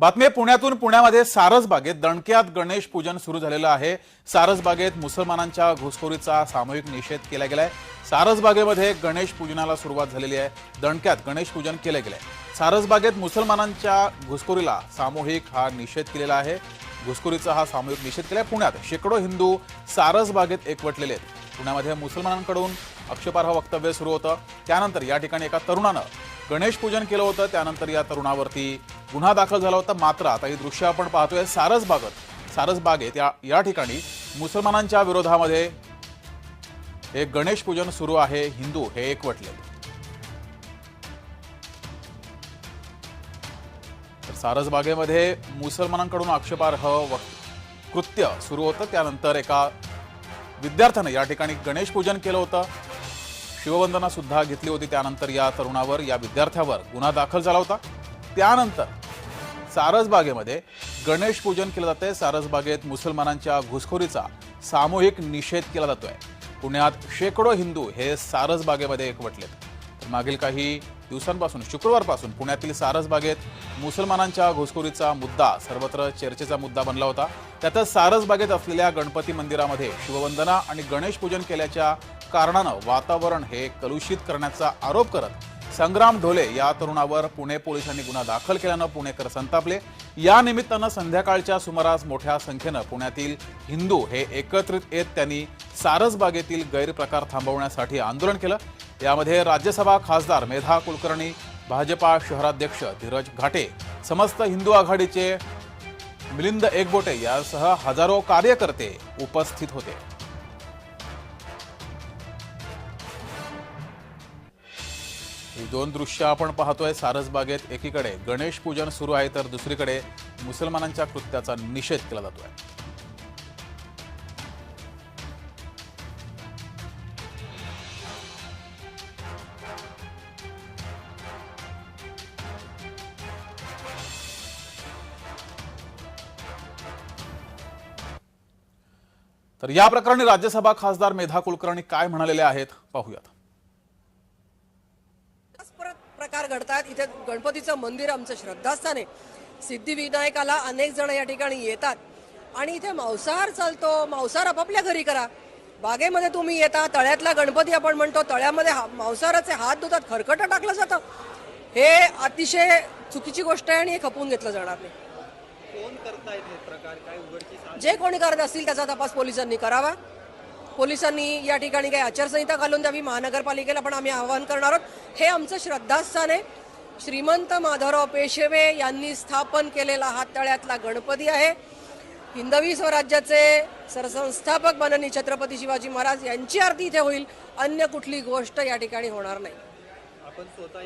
बातमी पुण्यातून पुण्यामध्ये सारसबागेत दणक्यात गणेश पूजन सुरू झालेलं आहे. सारसबागेत मुसलमानांच्या घुसखोरीचा सामूहिक निषेध केला गेलाय. सारसबागेमध्ये गणेश पूजनाला सुरुवात झालेली आहे. दणक्यात गणेश पूजन केलं गेलंय. सारसबागेत मुसलमानांच्या घुसखोरीला सामूहिक हा निषेध केलेला आहे. घुसखोरीचा हा सामूहिक निषेध केलाय. पुण्यात शेकडो हिंदू सारसबागेत एकवटलेले आहेत. पुण्यामध्ये मुसलमानांकडून आक्षेपार्ह वक्तव्य सुरू होतं. त्यानंतर या ठिकाणी एका तरुणानं गणेश पूजन केलं होतं. त्यानंतर या तरुणावरती गुन्हा दाखल झाला होता मात्र आता ही दृश्य आपण पाहतोय सारसबागत सारसबागेत या या ठिकाणी मुसलमानांच्या विरोधामध्ये हे गणेश पूजन सुरू आहे हिंदू हे एकवटले तर सारसबागेमध्ये मुसलमानांकडून आक्षेपार्ह कृत्य सुरू होतं. त्यानंतर एका विद्यार्थ्यानं या ठिकाणी गणेश पूजन केलं होतं. शिववंदना सुद्धा घेतली होती. त्यानंतर या तरुणावर या विद्यार्थ्यावर गुन्हा दाखल झाला होता. त्यानंतर सारसबागेमध्ये गणेश पूजन केलं जातंय. सारसबागेत मुसलमानांच्या घुसखोरीचा सामूहिक निषेध केला जातोय. पुण्यात शेकडो हिंदू हे सारसबागेमध्ये एकवटलेत. तर मागील काही दिवसांपासून शुक्रवारपासून पुण्यातील सारसबागेत मुसलमानांच्या घुसखोरीचा मुद्दा सर्वत्र चर्चेचा मुद्दा बनला होता. त्यातच सारसबागेत असलेल्या गणपती मंदिरामध्ये शिववंदना आणि गणेश पूजन केल्याच्या कारणानं वातावरण हे कलुषित करण्याचा आरोप करत संग्राम ढोले या तरुणावर पुणे पोलिसांनी गुन्हा दाखल केल्यानं पुणेकर संतापले. या निमित्तानं संध्याकाळच्या सुमारास मोठ्या संख्येनं पुण्यातील हिंदू हे एकत्रित येत त्यांनी सारसबागेतील गैरप्रकार थांबवण्यासाठी आंदोलन केलं. यामध्ये राज्यसभा खासदार मेधा कुलकर्णी भाजपा शहराध्यक्ष धीरज घाटे समस्त हिंदू आघाडीचे मिलिंद एकबोटे यासह हजारो कार्यकर्ते उपस्थित होते. ही दोन दृश्य आपण पाहतोय सारसबागेत एकीकडे गणेश पूजन सुरू आहे तर दुसरीकडे मुसलमानांच्या कृत्याचा निषेध केला जातोय. तर या प्रकरणी राज्यसभा खासदार मेधा कुलकर्णी काय म्हणालेले आहेत? पाहूयात. प्रकार घडतात. इथे गणपतीचं मंदिर आमचं श्रद्धास्थान आहे. सिद्धिविनायकाला अनेक जण या ठिकाणी येतात. आणि इथे मांसाहार चालतो. मांसाहार आपापल्या घरी करा. बागेमध्ये तुम्ही येता तळ्यातला गणपती आपण म्हणतो तळ्यामध्ये हा- मांसाहाराचे हात धुतात खरकटं टाकलं जातं. हे अतिशय चुकीची गोष्ट आहे आणि हे खपवून घेतलं जाणार नाही. कोण करतायत हे प्रकार? काय उघडकीस? जे कोणी करत असतील त्याचा तपास पोलिसांनी करावा. पोलिसांनी या ठिकाणी काही आचारसंहिता घालून द्यावी महानगरपालिकेला पण आम्ही आवाहन करणार आहोत. हे आमचं श्रद्धास्थान आहे. श्रीमंत माधवराव पेशवे यांनी स्थापन केलेला हा तळ्यातला गणपती आहे. हिंदवी स्वराज्याचे सरसंस्थापक बननी छत्रपती शिवाजी महाराज यांची आरती इथे होईल. अन्य कुठली गोष्ट या ठिकाणी होणार नाही. आपण स्वतः